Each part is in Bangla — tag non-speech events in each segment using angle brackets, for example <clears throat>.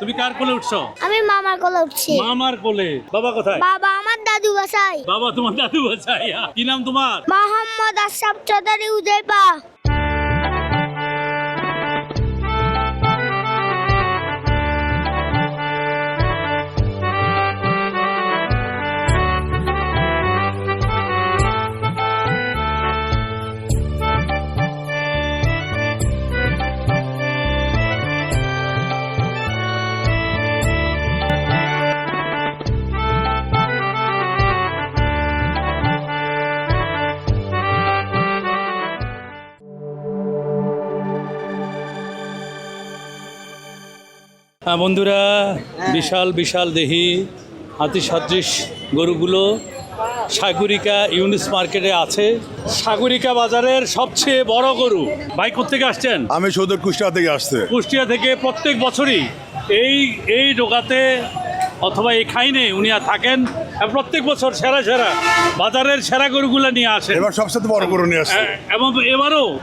তুমি কার কোলে উঠছো? আমি মামার কোলে উঠছি। মামার কোলে। বাবা কোথায়? বাবা আমার দাদু বাসায়। বাবা তোমার দাদু বাসায়। কি নাম তোমার? মোহাম্মদ আশরাফ চৌধুরী উদয়পা। হ্যাঁ বন্ধুরা বিশাল বিশাল দেহি হাতি সদৃশ গরুগুলো সাগরিকা ইউনিস মার্কেটে আছে। সাগরিকা বাজারের সবচেয়ে বড় গরু। ভাই কোথেকে আসছেন? আমি সৌদর কুষ্টিয়া থেকে আসছে। কুষ্টিয়া থেকে প্রত্যেক বছরই এই এই ডোকাতে অথবা এই খাইনে উনি আর থাকেন। আর প্রত্যেক বছর সেরা সেরা বাজারের সেরা গরুগুলো নিয়ে আসেন। এবার সবচেয়ে বড় গরু নিয়ে আসছে। এ- এবং এবারও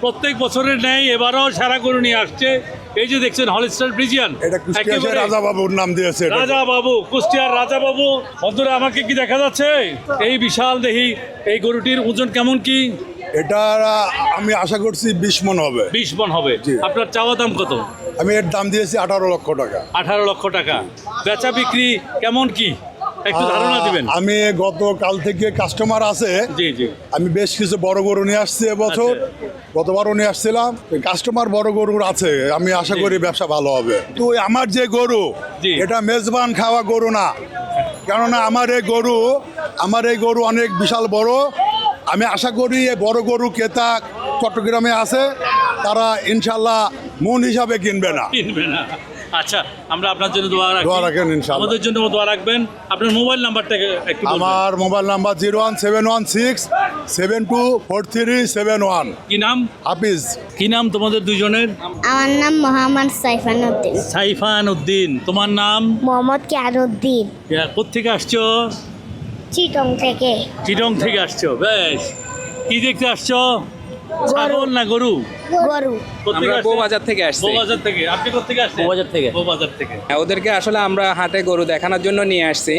প্রত্যেক বছরের ন্যায় এবারও সেরা গরু নিয়ে আসছে। এই যে দেখছেন হলিস্টার ব্রিজিয়ান এটা কুষ্টিয়া রাজা বাবুর নাম দিয়েছে রাজা বাবু কুষ্টিয়ার রাজা বাবু বন্ধুরা আমাকে কি দেখা যাচ্ছে? এই বিশাল দেহি এই গরুটির ওজন কেমন কি? এটা আমি আশা করছি বিশ মন হবে। বিশ মন হবে। আপনার চাওয়া দাম কত? আমি এর দাম দিয়েছি আঠারো লক্ষ টাকা। আঠারো লক্ষ টাকা। বেচা বিক্রি কেমন কি? একটু ধারণা দিবেন। আমি গত কাল থেকে কাস্টমার আছে। জি জি। আমি বেশ কিছু বড় গরু নিয়ে আসছি এবছর। গতবারও নিয়ে আসছিলাম। কাস্টমার বড় গরুর আছে। আমি আশা করি ব্যবসা ভালো হবে। তো আমার যে গরু এটা মেজবান খাওয়া গরু না। কেননা আমার এই গরু আমার এই গরু অনেক বিশাল বড়। আমি আশা করি এই বড় গরু ক্রেতা চট্টগ্রামে আছে। তারা ইনশাল্লাহ মন হিসাবে কিনবে না। কিনবে না। আচ্ছা আমরা আপনার জন্য দোয়া রাখি। দোয়া রাখেন ইনশাআল্লাহ। আমাদের জন্য দোয়া রাখবেন। আপনার মোবাইল নাম্বারটা একটু। আমার mobile number zero one seven one six seven two four three seven one. কি নাম? হাফিজ। কি নাম তোমাদের দুজনের? আমার নাম মোহাম্মদ সাইফান উদ্দিন। সাইফান উদ্দিন। তোমার নাম? মোহাম্মদ কিয়ারউদ্দিন। কোথেকে আসছো? চিটং থেকে। চিটং থেকে আসছো বেশ। কি দেখতে আসছো? ছাগল না গরু? গরু। আমরা আসছেন? থেকে আসছি। বউবাজার থেকে। আপনি কোথেকে আসছেন? বউবাজার থেকে। বউবাজার থেকে। হ্যাঁ, ওদেরকে আসলে আমরা হাটে গরু দেখানোর জন্য নিয়ে আসছি।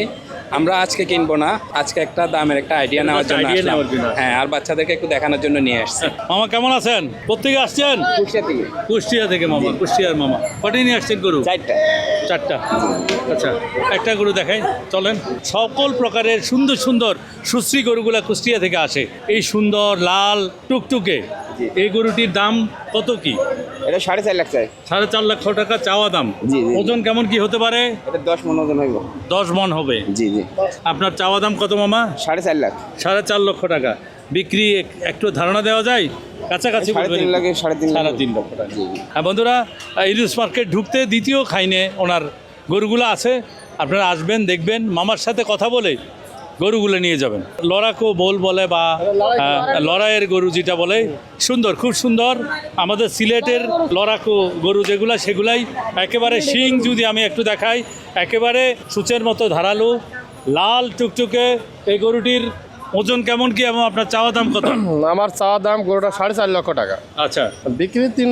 আমরা আজকে কিনবো না আজকে একটা দামের একটা আইডিয়া নেওয়ার জন্য আসলাম। হ্যাঁ আর বাচ্চাদেরকে একটু দেখানোর জন্য নিয়ে আসছি। মামা কেমন আছেন? কোথেকে আসছেন? কুষ্টিয়া থেকে। মামা কুষ্টিয়ার মামা। কটি নিয়ে আসছেন গরু? চারটা। চারটা। আচ্ছা একটা গরু দেখাই চলেন। সকল প্রকারের সুন্দর সুন্দর সুশ্রী গরুগুলা কুষ্টিয়া থেকে আসে। এই সুন্দর লাল টুকটুকে। এই গরুটির দাম কত কি? এটা সাড়ে চার লাখ চাই। সাড়ে চার লক্ষ টাকা চাওয়া দাম। ওজন কেমন কি হতে পারে? এটা দশ মন ওজন হইব। দশ মন হবে। জি। জি আপনার চাওয়া দাম কত মামা? সাড়ে চার লাখ। সাড়ে চার লক্ষ টাকা। বিক্রি একটু ধারণা দেওয়া যায়? কাছাকাছি সাড়ে তিন লক্ষ টাকা। হ্যাঁ বন্ধুরা ইলিশ মার্কেট ঢুকতে দ্বিতীয় খাইনে ওনার গরুগুলো আছে। আপনারা আসবেন দেখবেন মামার সাথে কথা বলে গরুগুলো নিয়ে যাবেন। লড়াকো বোল বলে বা লড়াইয়ের গরু যেটা বলে সুন্দর খুব সুন্দর। আমাদের সিলেটের লড়াকো গরু যেগুলা সেগুলাই একেবারে শিং যদি আমি একটু দেখাই একেবারে সূচের মতো ধারালো। লাল টুকটুকে এই গরুটির ওজন কেমন কি এবং আপনার চাওয়া দাম কত? <clears throat> আমার চাওয়া দাম গরুটা সাড়ে চার লক্ষ টাকা। আচ্ছা। বিক্রি তিন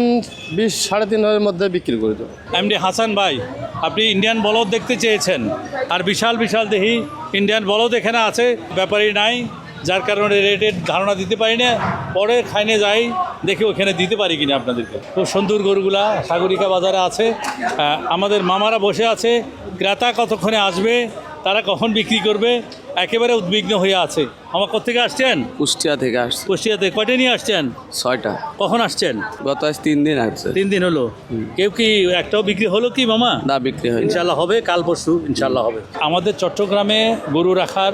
বিশ সাড়ে তিন হাজারের মধ্যে বিক্রি করে দেবো। এমডি হাসান ভাই আপনি ইন্ডিয়ান বলদ দেখতে চেয়েছেন। আর বিশাল বিশাল দেহি ইন্ডিয়ান বলদ এখানে আছে ব্যাপারই নাই। যার কারণে রেটের ধারণা দিতে পারি না। পরে খাইনে যাই দেখি ওখানে দিতে পারি কিনা আপনাদেরকে। খুব সুন্দর গরুগুলা সাগরিকা বাজারে আছে। আমাদের মামারা বসে আছে। ক্রেতা কতক্ষণে আসবে? তারা কখন বিক্রি করবে? একেবারে উদ্বিগ্ন হয়ে আছে। আমার কোথেকে আসছেন? কুষ্টিয়া থেকে আস আসছে। কুষ্টিয়াতে কয়টা নিয়ে আসছেন? ছয়টা। কখন আসছেন? গত আজ তিন দিন আসছে। তিন দিন হলো। কেউ কি একটাও বিক্রি হলো কি মামা? না বিক্রি হয় ইনশাল্লাহ হবে কাল পরশু ইনশাল্লাহ হবে। আমাদের চট্টগ্রামে গরু রাখার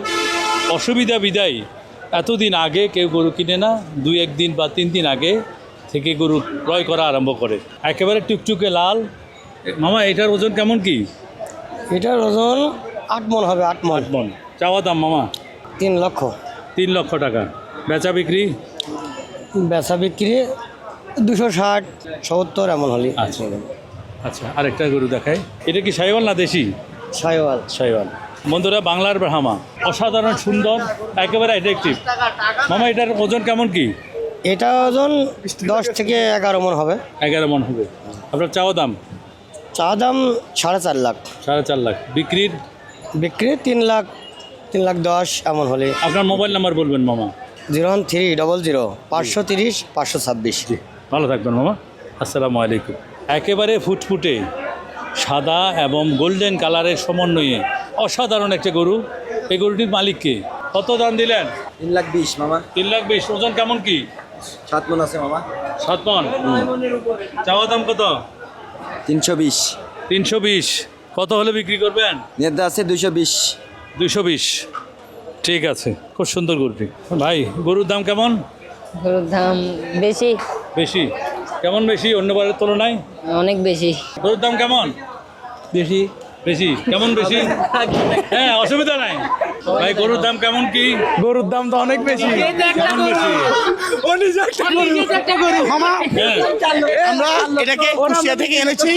অসুবিধা বিদায়। এতদিন আগে কেউ গরু কিনে না দুই একদিন বা তিন দিন আগে থেকে গরু ক্রয় করা আরম্ভ করে। একেবারে টুকটুকে লাল। মামা এটার ওজন কেমন কি? এটার ওজন আট মন হবে আট মন। আট মন। চাওয়া দাম মামা? তিন লক্ষ। তিন লক্ষ টাকা। বেচা বিক্রি? বেচা বিক্রি দুশো ষাট সত্তর এমন হলে। আচ্ছা। আচ্ছা আরেকটা গরু দেখাই। এটা কি সাইওয়াল না দেশি? সাইওয়াল। সাইওয়াল। বন্ধুরা বাংলার ব্রাহ্মা। অসাধারণ সুন্দর একেবারে অ্যাট্রাকটিভ মামা এটার ওজন কেমন কি? এটা ওজন দশ থেকে এগারো মন হবে। এগারো মন হবে। আপনার চাওয়া দাম? চা দাম সাড়ে চার লাখ। সাড়ে চার লাখ। বিক্রির বিক্রি তিন লাখ তিন লাখ দশ এমন হলে। আপনার মোবাইল নাম্বার বলবেন মামা। Zero one three double zero পাঁচশো তিরিশ পাঁচশো ছাব্বিশ। ভালো থাকবেন মামা। আসসালামু আলাইকুম। একেবারে ফুটফুটে সাদা এবং গোল্ডেন কালারের সমন্বয়ে অসাধারণ একটা গরু। এই গরুটির মালিককে কত দাম দিলেন? তিন লাখ বিশ মামা। তিন লাখ বিশ। ওজন কেমন কি? সাত মন আছে মামা। সাত মন। চাওয়া দাম কত? তিনশো বিশ। তিনশো বিশ। কত হলে বিক্রি করবেন? নেদা আছে দুশো বিশ। দুশো বিশ। ঠিক আছে খুব সুন্দর গরুটি। ভাই গরুর দাম কেমন? গরুর দাম বেশি। বেশি? কেমন বেশি? অন্যবারের তুলনায়? অনেক বেশি। গরুর দাম কেমন? বেশি। বেশি? কেমন বেশি? হ্যাঁ অসুবিধা নাই। ভাই গরুর দাম কেমন কি? গরুর দাম তো অনেক বেশি। হ্যাঁ। আমরা এটাকে কুষ্টিয়া থেকে এনেছি।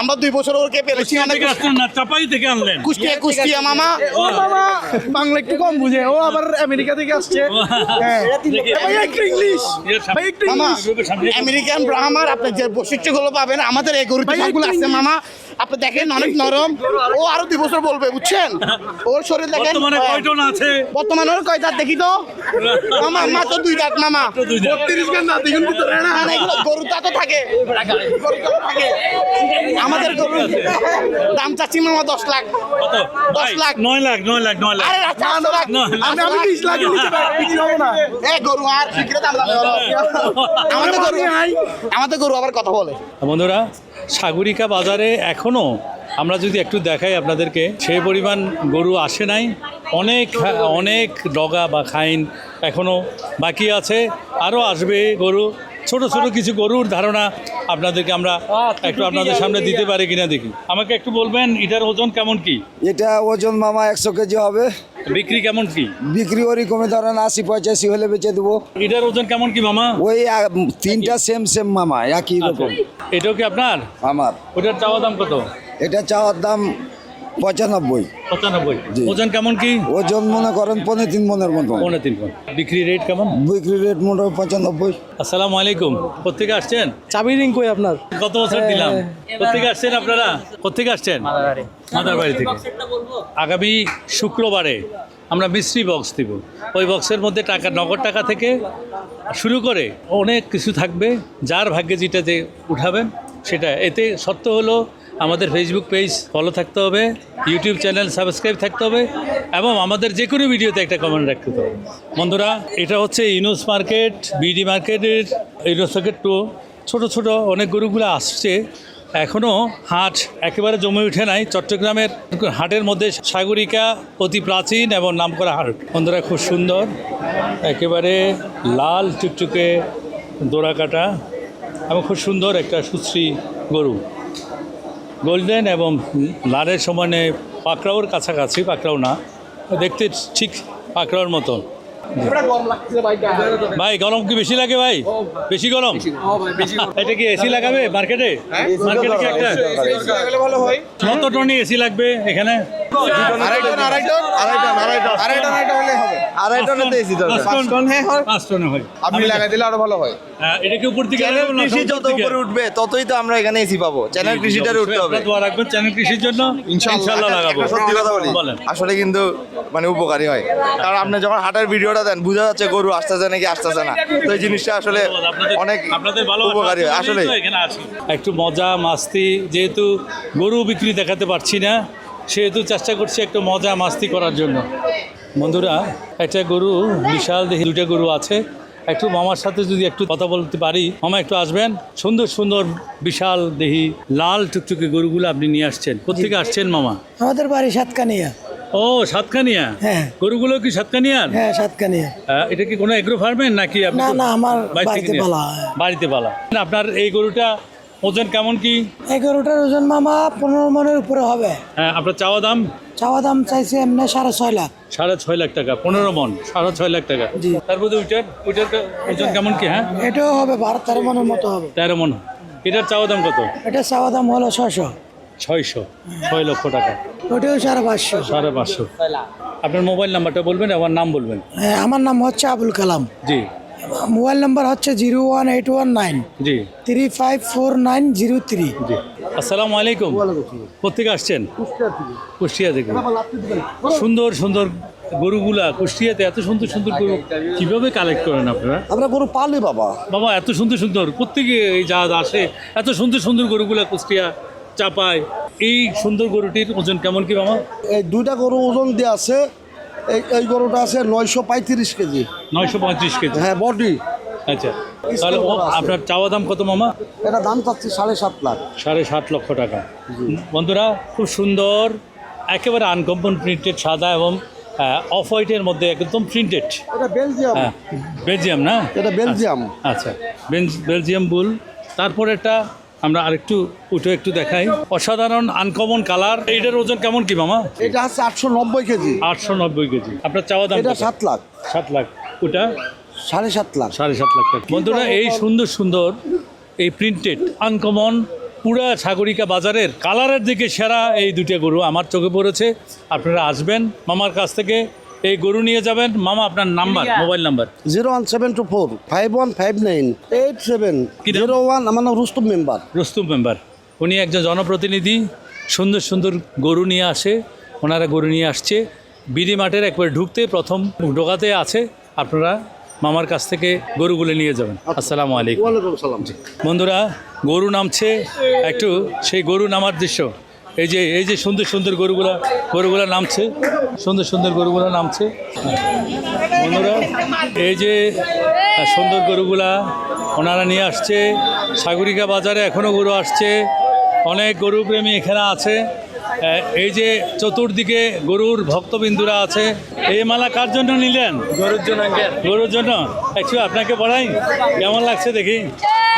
আমরা দুই বছর ওকে পেরেছি অনেক না চাপাই থেকে আনলেন। কুষ্টিয়া কুষ্টিয়া মামা। ও মামা বাংলা একটু কম বুঝে ও আবার আমেরিকা থেকে আসছে। হ্যাঁ। ভাই একটু ইংলিশ। ভাই একটু মামা আমেরিকান ব্রাহ্মার আপনি যে বৈশিষ্ট্যগুলো পাবেন আমাদের এই গরু আছে মামা। আপনি দেখেন অনেক নরম। ও আরও দুই বছর বলবে বুঝছেন? ওর শরীর দেখেন বর্তমানে কয়জন আছে? বর্তমানে ওর কয় দাঁত দেখি তো? মামা মাত্র দুই দাঁত মামা। বত্রিশ গান দাঁত? দেখুন ভিতরে। না না, এগুলো গরুর থাকে। আমাদের গরুর দাম চাচ্ছি মামা দশ লাখ। দশ লাখ। নয় লাখ নয় লাখ নয় লাখ। আরে লাখ। আমি আমি বিশ লাখ নিতে পারব, বিক্রি হব না। এ গরু আর। আমাদের গরু আমাদের গরু আবার কথা বলে। বন্ধুরা সাগরিকা বাজারে এখনও আমরা যদি একটু দেখাই আপনাদেরকে, সে পরিমাণ গরু আসে নাই। অনেক অনেক ডগা বা খাইন এখনও বাকি আছে। আরও আসবে গরু। ছোট ছোট কিছু গরুর ধারণা আপনাদেরকে আমরা একটু আপনাদের সামনে দিতে পারি কিনা দেখি। আমাকে একটু বলবেন এটার ওজন কেমন কি? এটা ওজন মামা একশো কেজি হবে। বিক্রি কেমন কি? বিক্রি ওরকমই ধরেন আশি পঁচাশি হলে বেচে দেবো। এটার ওজন কেমন কি মামা? ওই তিনটা সেম সেম মামা একই রকম। এটাও কি আপনার? আমার। ওটার চাওয়া দাম কত? এটা চাওয়ার দাম পঁচানব্বই। পঁচানব্বই। ওজন কেমন কি? ওজন মনে করেন পনেরো তিন মনের মতো। পৌনে তিন কোন বিক্রি রেট কেমন? বিক্রি রেট মোটামুটি পঁচানব্বই। আসসালামু আলাইকুম। কোথেকে আসছেন? চাবি রিং কই আপনার? কত বছর দিলাম। কোথেকে আসছেন আপনারা? কোথেকে আসছেন? মাদার বাড়ি থেকে। আগামী শুক্রবারে আমরা মিস্ট্রি বক্স দিব। ওই বক্সের মধ্যে টাকা নগদ টাকা থেকে শুরু করে অনেক কিছু থাকবে। যার ভাগ্যে যেটা যে উঠাবেন সেটা। এতে সত্য হলো আমাদের ফেসবুক পেজ ফলো থাকতে হবে ইউটিউব চ্যানেল সাবস্ক্রাইব থাকতে হবে, এবং আমাদের যে কোনো ভিডিওতে একটা কমেন্ট রাখতে হবে। বন্ধুরা, এটা হচ্ছে ইউনুস মার্কেট বিডি মার্কেটের ইউনুস মার্কেট টু ছোটো ছোটো অনেক গরুগুলো আসছে এখনও হাট একেবারে জমে উঠে নাই। চট্টগ্রামের হাটের মধ্যে সাগরিকা অতি প্রাচীন এবং নামকরা হাট। বন্ধুরা, খুব সুন্দর, একেবারে লাল টুকটুকে দোড়া কাটা এবং খুব সুন্দর একটা সুশ্রী গরু। গোল্ডেন এবং লালের সমানে পাকড়াওর কাছাকাছি পাকড়াও না দেখতে ঠিক পাকড়াওর মতো ভাই গরম কি বেশি লাগে ভাই? বেশি গরম? এটা কি এসি লাগাবে মার্কেটে? মার্কেটে কি একটা? কত টনি এসি লাগবে এখানে? হয়। আপনি লাগাই দিলে আরও ভালো এটা কি উপর দিকে কৃষি যত উপরে উঠবে ততই তো আমরা এখানে এসি পাবো। চ্যানেল কৃষিটারে উঠতে হবে। দোয়া রাখবেন চ্যানেল কৃষির জন্য লাগাবো। সত্যি কথা বলি। আসলে কিন্তু মানে উপকারী হয়। কারণ আপনি যখন হাটের ভিডিওটা দেন বোঝা যাচ্ছে গরু আসতেছে নাকি আসতেছে না। তো এই জিনিসটা আসলে অনেক ভালো উপকারী হয় আসলে একটু মজা মাস্তি যেহেতু গরু বিক্রি দেখাতে পারছি না সেহেতু চেষ্টা করছি একটু মজা মাস্তি করার জন্য। বন্ধুরা একটা গরু বিশাল দেখি দুইটা গরু আছে। একটু মামার সাথে যদি একটু কথা বলতে পারি মামা একটু আসবেন? সুন্দর সুন্দর বিশাল দেহি লাল টুকটুকে গরুগুলো আপনি নিয়ে আসছেন। কোথেকে আসছেন মামা? আমাদের বাড়ি সাতকানিয়া। ও সাতকানিয়া? হ্যাঁ। গরুগুলো কি সাতকানিয়ার? হ্যাঁ সাতকানিয়া। এটা কি কোনো এগ্রো ফার্মের নাকি আপনি না, না, আমার বাড়িতে পালা, হ্যাঁ। বাড়িতে পালা। আপনার এই গরুটা ওজন কেমন কি? এই গরুটার ওজন মামা পনেরো মনের উপরে হবে। হ্যাঁ আপনার চাওয়া দাম? চাওয়া দাম চাইছে এমনি সাড়ে ছয় লাখ। সাড়ে ছয় লাখ টাকা পনেরো মন সাড়ে ছয় লাখ টাকা। তারপরে ওইটার ওইটার ওজন কেমন কি হ্যাঁ? এটাও হবে বারো তেরো মনের মতো হবে। তেরো মন। এটার চাওয়া দাম কত? এটা চাওয়া দাম হলো ছশো ছয়শো ছয় লক্ষ টাকা। ওটাও সাড়ে পাঁচশো। সাড়ে পাঁচশো। আপনার মোবাইল নাম্বারটা বলবেন আমার নাম বলবেন? হ্যাঁ আমার নাম হচ্ছে আবুল কালাম। জি। মোবাইল নাম্বার হচ্ছে zero one eight one nine. জি। Three five four nine zero three. জি। আসসালামু আলাইকুম। কোথেকে আসছেন? কুষ্টিয়া থেকে। সুন্দর সুন্দর গরুগুলা কুষ্টিয়াতে এত সুন্দর সুন্দর গরু কীভাবে কালেক্ট করেন আপনারা? আমরা গরু পালি বাবা। বাবা এত সুন্দর সুন্দর। প্রত্যেকে এই যা আসে এত সুন্দর সুন্দর গরুগুলা কুষ্টিয়া চাপায় এই সুন্দর গরুটির ওজন কেমন কি মামা? এই দুইটা গরু ওজন দিয়ে আছে। এই এই গরুটা আছে নয়শো পঁয়ত্রিশ কেজি। নয়শো পঁয়ত্রিশ কেজি। হ্যাঁ বডি। আচ্ছা। তাহলে আপনার চাওয়া দাম কত মামা? এটা দাম চাচ্ছি সাড়ে সাত লাখ। সাড়ে সাত লক্ষ টাকা। বন্ধুরা খুব সুন্দর একেবারে আনকম্পন প্রিন্টেড সাদা এবং অফ হোয়াইটের মধ্যে একদম প্রিন্টেড এটা বেলজিয়াম হ্যাঁ বেলজিয়াম না? এটা বেলজিয়াম আচ্ছা বেলজিয়াম বুল তারপর একটা আমরা আরেকটু উঠে একটু দেখাই। অসাধারণ আনকমন কালার এইটার ওজন কেমন কি মামা? এটা আছে আটশো নব্বই কেজি। আটশো নব্বই কেজি। আপনার চাওয়া দাম এটা সাত লাখ। সাত লাখ। ওটা? সাড়ে সাত লাখ। সাড়ে সাত লাখ টাকা। বন্ধুরা এই সুন্দর সুন্দর এই প্রিন্টেড আনকমন পুরা সাগরিকা বাজারের কালারের দিকে সেরা এই দুটো গরু আমার চোখে পড়েছে। আপনারা আসবেন মামার কাছ থেকে। এই গরু নিয়ে যাবেন। মামা আপনার number mobile number. Zero one seven two four five one five nine eight seven? Zero one আমার নাম রুস্তুম মেম্বার। রস্তুম মেম্বার। উনি একজন জনপ্রতিনিধি সুন্দর সুন্দর গরু নিয়ে আসে ওনারা গরু নিয়ে আসছে। বিডি মাঠের একবার ঢুকতে প্রথম ঢোকাতে আছে। আপনারা মামার কাছ থেকে গরুগুলো নিয়ে যাবেন। আসসালামু আলাইকুম। বন্ধুরা গরু নামছে একটু সেই গরু নামার দৃশ্য। এই যে এই যে সুন্দর সুন্দর গরুগুলা গরুগুলা নামছে। সুন্দর সুন্দর গরুগুলা নামছে। বন্ধুরা এই যে সুন্দর গরুগুলা ওনারা নিয়ে আসছে। সাগরিকা বাজারে এখনও গরু আসছে। অনেক গরু প্রেমী এখানে আছে। এই যে চতুর্দিকে গরুর ভক্তবিন্দুরা আছে। এই মালা কার জন্য নিলেন? গরুর জন্য গরুর জন্য? একটু আপনাকে বলাই কেমন লাগছে দেখি?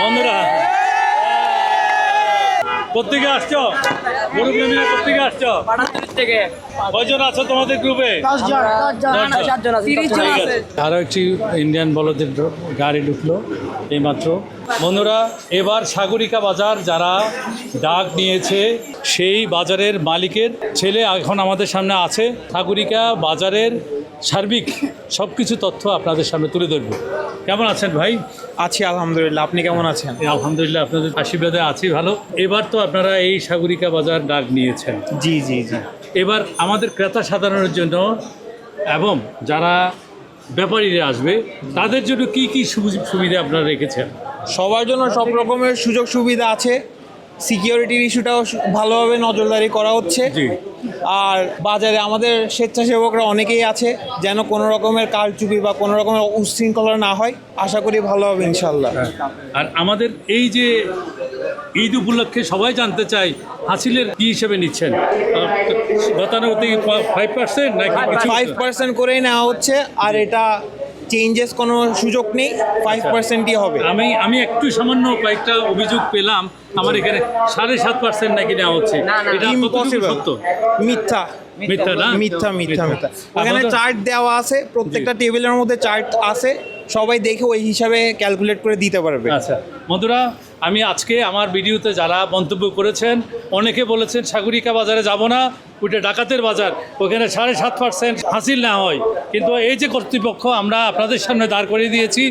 বন্ধুরা কোথেকে আসছো? গরু প্রেমীরা কোথেকে আসছো? কয়জন আছো তোমাদের গ্রুপে? আরও একটি ইন্ডিয়ান বলদের গাড়ি ঢুকলো এইমাত্র। বন্ধুরা এবার সাগরিকা বাজার যারা ডাক নিয়েছে সেই বাজারের মালিকের ছেলে এখন আমাদের সামনে আছে। সাগরিকা বাজারের সার্বিক সব কিছু তথ্য আপনাদের সামনে তুলে ধরবো। কেমন আছেন ভাই? আছি আলহামদুলিল্লাহ। আপনি কেমন আছেন? আলহামদুলিল্লাহ আপনাদের আশীর্বাদে আছি ভালো। এবার তো আপনারা এই সাগরিকা বাজার ডাক নিয়েছেন। জি জি জি। এবার আমাদের ক্রেতা সাধারণের জন্য এবং যারা ব্যাপারীরা আসবে তাদের জন্য কি কি সুবিধা আপনারা রেখেছেন? সবার জন্য সব রকমের সুযোগ সুবিধা আছে। সিকিউরিটির ইস্যুটাও ভালোভাবে নজরদারি করা হচ্ছে। জি। আর বাজারে আমাদের স্বেচ্ছাসেবকরা অনেকেই আছে যেন কোনো রকমের কারচুপি বা কোনো রকমের উচ্ছৃঙ্খলা না হয়। আশা করি ভালো হবে ইনশাল্লাহ আর আমাদের এই যে ঈদ উপলক্ষে সবাই জানতে চাই হাসিলের কি হিসেবে নিচ্ছেন? গতানুগতিক ফাইভ পার্সেন্ট নাকি কিছু ফাইভ পার্সেন্ট করেই নেওয়া হচ্ছে আর এটা চেঞ্জেস কোনো সুযোগ নেই ফাইভ পার্সেন্টই হবে। আমি আমি একটু সামান্য কয়েকটা অভিযোগ পেলাম আমার এখানে সাড়ে সাত পার্সেন্ট নাকি নেওয়া হচ্ছে। মিথ্যা। মিথ্যা না? মিথ্যা মিথ্যা মিথ্যা। ওখানে চার্ট দেওয়া আছে প্রত্যেকটা টেবিলের মধ্যে চার্ট আছে সবাই দেখে ওই হিসাবে ক্যালকুলেট করে দিতে পারবে। আচ্ছা। বন্ধুরা আমি আজকে আমার ভিডিওতে যারা মন্তব্য করেছেন, অনেকে বলেছেন সাগরিকা বাজারে যাব না, ওইটা ডাকাতের বাজার, ওখানে সাড়ে সাত পার্সেন্ট হাসিল না হয়। কিন্তু এই যে কর্তৃপক্ষ আমরা আপনাদের সামনে দাঁড় করিয়ে দিয়েছি,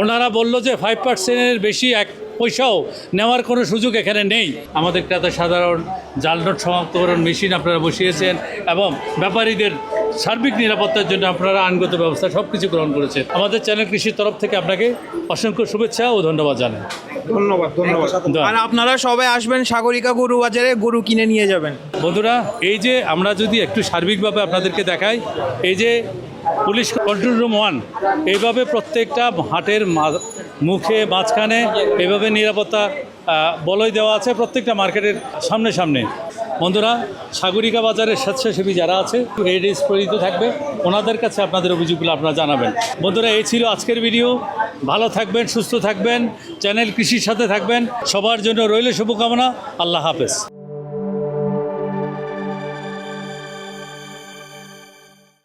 ওনারা বলল যে ফাইভ পার্সেন্টের বেশি এক পয়সাও নেওয়ার কোনো সুযোগ এখানে নেই। আমাদের ক্রেতা সাধারণ জাল নোট সমাপ্তকরণ মেশিন আপনারা বসিয়েছেন এবং ব্যাপারীদের সার্বিক নিরাপত্তার জন্য আপনারা আইনগত ব্যবস্থা সব কিছু গ্রহণ করেছেন। আমাদের চ্যানেল কৃষির তরফ থেকে আপনাকে অসংখ্য শুভেচ্ছা ও ধন্যবাদ জানাই। ধন্যবাদ ধন্যবাদ। আর আপনারা সবাই আসবেন সাগরিকা গরু বাজারে গরু কিনে নিয়ে যাবেন। বন্ধুরা এই যে আমরা যদি একটু সার্বিকভাবে আপনাদেরকে দেখাই এই যে পুলিশ কন্ট্রোল রুম ওয়ান এইভাবে প্রত্যেকটা হাটের মা- মুখে মাঝখানে এভাবে নিরাপত্তা বলয় দেওয়া আছে প্রত্যেকটা মার্কেটের সামনে সামনে। বন্ধুরা, সাগরিকা বাজারের স্বেচ্ছাসেবী যারা আছে, এই স্প্রিত থাকবে। ওনাদের কাছে আপনাদের অভিযোগগুলো আপনারা জানাবেন। বন্ধুরা, এই ছিল আজকের ভিডিও ভালো থাকবেন, সুস্থ থাকবেন চ্যানেল কৃষির সাথে থাকবেন। সবার জন্য রইল শুভকামনা। আল্লাহ হাফেজ।